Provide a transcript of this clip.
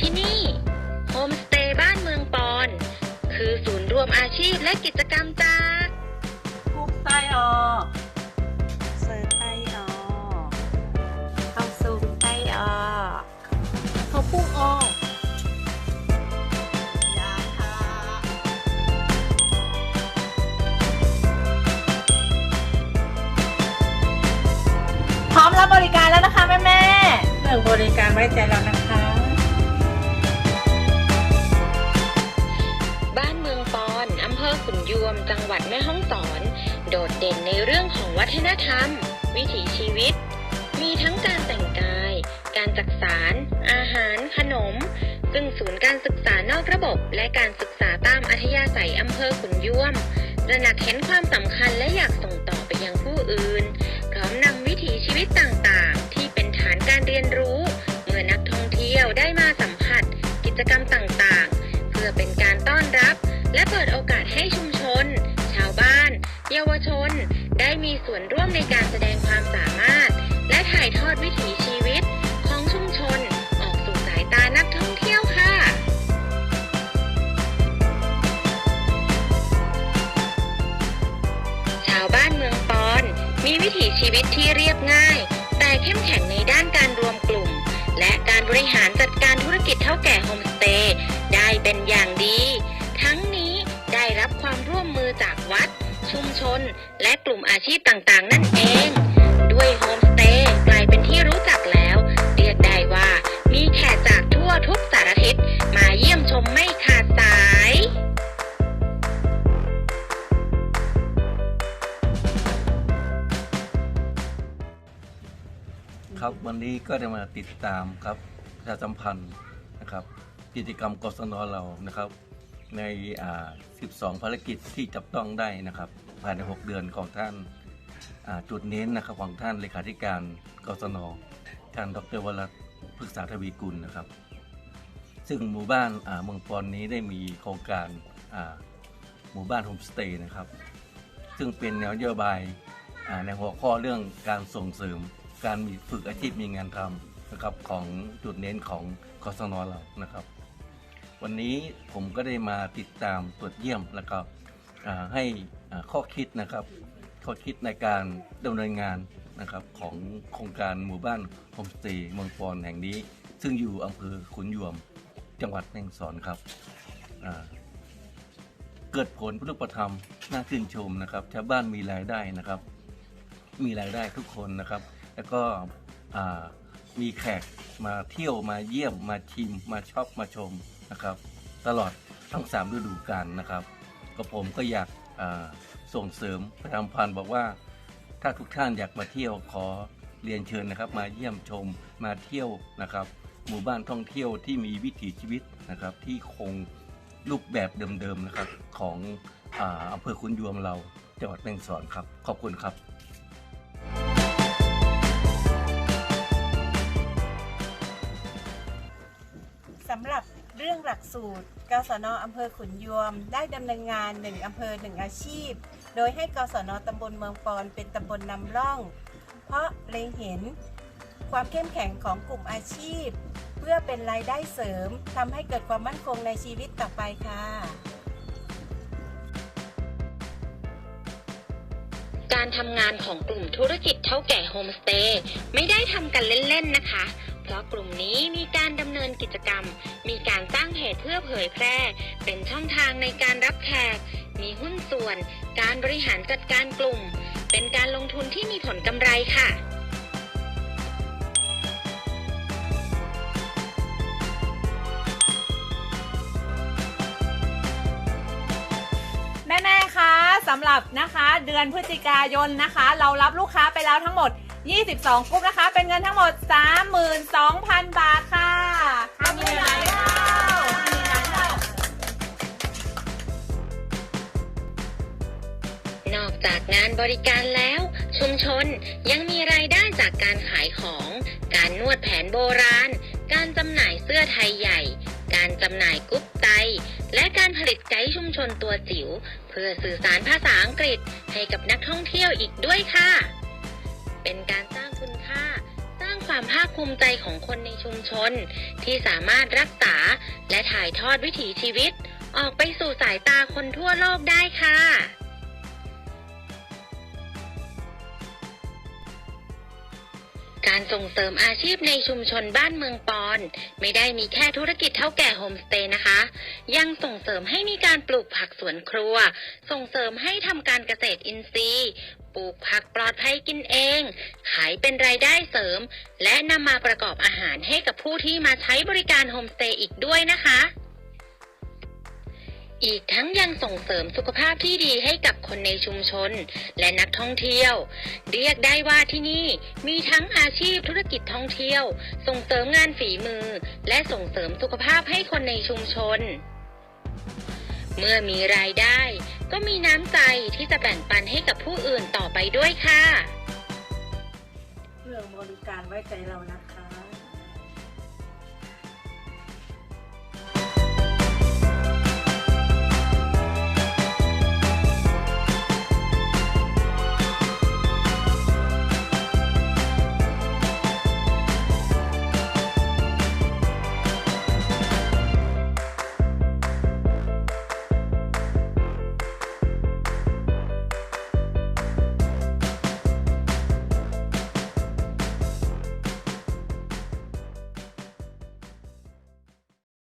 ที่นี่โฮมสเตย์บ้านเมืองปอน คือศูนย์รวมอาชีพและกิจกรรมจากคุกไตออเซไตออขาซุปไตออขาวปุ้ออยพร้อมรับบริการแล้วนะคะแม่แม่เรื่องบริการไว้ใจเรานะคะ มจังหวัดแม่ฮ่องสอน โดดเด่นในเรื่องของวัฒนธรรม วิถีชีวิต มีทั้งการแต่งกาย การจักสาร อาหาร ขนม ซึ่งศูนย์การศึกษานอกระบบ และการศึกษาตามอัธยาศัยอำเภอขุนยวมตระหนักเห็นความสำคัญและอยากส่งต่อไปยังผู้อื่น พร้อมนำวิถีชีวิตต่างๆ ส่วนร่วมในการแสดงความสามารถ และถ่ายทอดวิถีชีวิตของชุมชน ออกสู่สายตานักท่องเที่ยวค่ะ ชาวบ้านเมืองปอน มีวิถีชีวิตที่เรียบง่าย แต่เข้มแข็งในด้าน ชีพต่างๆ นั่นเอง ด้วยโฮมสเตย์กลายเป็นที่รู้จักแล้ว เรียกได้ว่ามีแขกจากทั่วทุกสารทิศมาเยี่ยมชมไม่ขาดสายครับวันนี้ก็จะมาติดตามครับประชาสัมพันธ์นะครับ กิจกรรมกศนเรานะครับ ใน 12 ภารกิจที่จับต้องได้นะครับ ภายใน 6 เดือนของท่าน จุดเน้นนะครับของท่านเลขาธิการกศนท่านดรวรัตพฤกษาทวีกุลนะครับ ซึ่งหมู่บ้านเมืองปอนนี้ได้มีโครงการหมู่บ้านโฮมสเตย์นะครับ ซึ่งเป็นแนวนโยบายอ่าในหัวข้อเรื่องการส่งเสริมการมีฝึกอาชีพมีงานทำนะครับของจุดเน้นของกศนเรานะครับ วันนี้ผมก็ได้มาติดตามตรวจเยี่ยมแล้วก็ให้ข้อคิดนะครับ ข้อคิดในการดำเนินงานนะครับของโครงการหมู่บ้านโฮมสเตย์เมืองปอนแห่งนี้ ซึ่งอยู่อำเภอขุนยวม จังหวัดแม่ฮ่องสอนครับเกิดผลรูปธรรมน่าชื่นชมนะครับชาวบ้านมีรายได้นะครับ มีรายได้ทุกคนนะครับ แล้วก็มีแขกมาเที่ยวมาเยี่ยมมาชิมมาชอบมาชมนะครับ ตลอดทั้งสามฤดูกาลนะครับ ก็ผมก็อยากา ส่งเสริมประชาสัมพันธ์บอกว่า ถ้าทุกท่านอยากมาเที่ยวขอเรียนเชิญนะครับ มาเยี่ยมชมมาเที่ยวนะครับ หมู่บ้านท่องเที่ยวที่มีวิถีชีวิตนะครับ ที่คงรูปแบบเดิมๆนะครับของอำเภอคุนยวมเราจังหวัดแม่ฮ่องสอนครับ ขอบคุณครับสำหรับ เรื่องหลักสูตร กศนอำเภอขุนยวม ได้ดำเนินงาน 1 อำเภอ 1 อาชีพ โดยให้กศนตำบลเมืองปอนเป็นตำบลนำร่อง เพราะเล็งเห็น ความเข้มแข็งของกลุ่มอาชีพ เพื่อเป็นรายได้เสริมทำให้เกิดความมั่นคงในชีวิตต่อไปค่ะการทำงานของกลุ่มธุรกิจเท่าแก่โฮมสเตย์ไม่ได้ทำกันเล่น ๆ นะคะ เพราะกลุ่มนี้มีการดำเนินกิจกรรม มีการสร้างเหตุเพื่อเผยแพร่ เป็นช่องทางในการรับแขก มีหุ้นส่วน การบริหารจัดการกลุ่ม เป็นการลงทุนที่มีผลกำไรค่ะำหรับนะคะ เดือนพฤศจิกายนนะคะ เรารับลูกค้าไปแล้วทั้งหมด 22กรุ๊ปนะคะ เป็นเงินทั้งหมด 32,000 บาทค่ะทำยังไงเล่านอกจากงานบริการแล้ว ชุมชนยังมีรายได้จากการขายของ การนวดแผนโบราณ การจำหน่ายเสื้อไทยใหญ่ การจำหน่ายกุ๊ปไต และการผลิตไกด์ชุมชนตัวจิ๋ว เพื่อสื่อสารภาษาอังกฤษให้กับนักท่องเที่ยวอีกด้วยค่ะ เป็นการสร้างคุณค่า สร้างความภาคภูมิใจของคนในชุมชน ที่สามารถรักษาและถ่ายทอดวิถีชีวิต ออกไปสู่สายตาคนทั่วโลกได้ค่ะ การส่งเสริมอาชีพในชุมชนบ้านเมืองปอน ไม่ได้มีแค่ธุรกิจเท่าแก่โฮมสเตย์นะคะ ยังส่งเสริมให้มีการปลูกผักสวนครัว ส่งเสริมให้ทำการเกษตรอินทรีย์ปลูกผักปลอดภัยกินเอง ขายเป็นรายได้เสริม และนำมาประกอบอาหารให้กับผู้ที่มาใช้บริการโฮมสเตย์อีกด้วยนะคะ อีกทั้งยังส่งเสริมสุขภาพที่ดีให้กับคนในชุมชน และนักท่องเที่ยว เรียกได้ว่าที่นี่มีทั้งอาชีพธุรกิจท่องเที่ยว ส่งเสริมงานฝีมือ และส่งเสริมสุขภาพให้คนในชุมชน เมื่อมีรายได้ ก็มีน้ำใจที่จะแบ่งปันให้กับผู้อื่นต่อไปด้วยค่ะเพื่อบริการไว้ใจเรานะคะ